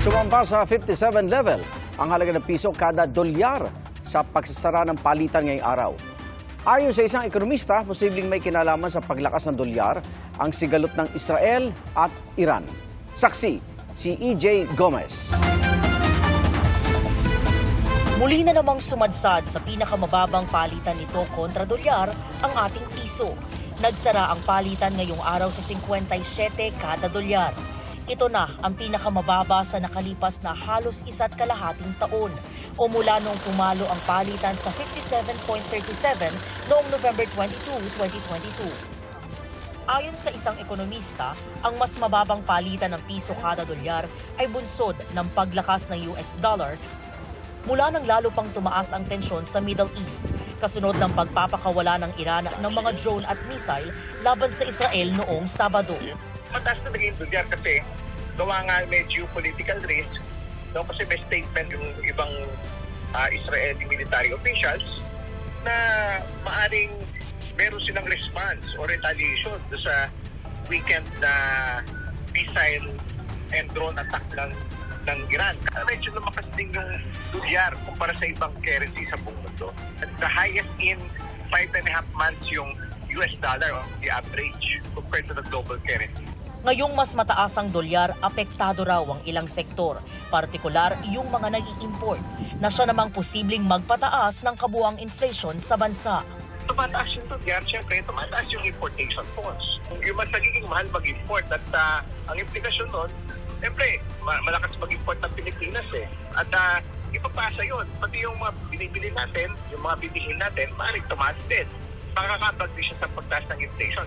Sumamba sa 57 level ang halaga ng piso kada dolyar sa pagsasara ng palitan ngayong araw. Ayon sa isang ekonomista, posibleng may kinalaman sa paglakas ng dolyar ang sigalot ng Israel at Iran. Saksi, si EJ Gomez. Muli na namang sumadsad sa pinakamababang palitan nito kontra dolyar ang ating piso. Nagsara ang palitan ngayong araw sa 57 kada dolyar. Ito na ang pinakamababa sa nakalipas na halos isa't kalahating taon o mula noong pumalo ang palitan sa 57.37 noong November 22, 2022. Ayon sa isang ekonomista, ang mas mababang palitan ng piso kada dolyar ay bunsod ng paglakas ng US dollar mula nang lalo pang tumaas ang tensyon sa Middle East, kasunod ng pagpapakawala ng Iran ng mga drone at missile laban sa Israel noong Sabado. Mataas na naging dolyar kasi gawa nga may geopolitical risk no, kasi may statement yung ibang ah, Israeli military officials na maaring meron silang response or retaliation sa weekend na missile and drone attack ng ng Iran. Medyo lumakas din yung dolyar kumpara sa ibang currency sa buong mundo. At the highest in five and a half months yung US dollar on the average compared to the global currency. Ngayong mas mataas ang dolyar, apektado raw ang ilang sektor, partikular yung mga nag-i-import, na siya namang posibleng magpataas ng kabuang inflation sa bansa. tumataas yung dolyar, syempre tumataas yung importation costs. Yung mas nagiging mahal mag-import at ah, ang implikasyon nun, syempre ma- malakas mag-import ng Pilipinas eh. At uh, ipapasa yun. Pati yung mga binibili natin, yung mga bibilihin natin, maaaring tumaas din. Makakabag din siya sa pagtaas ng inflation.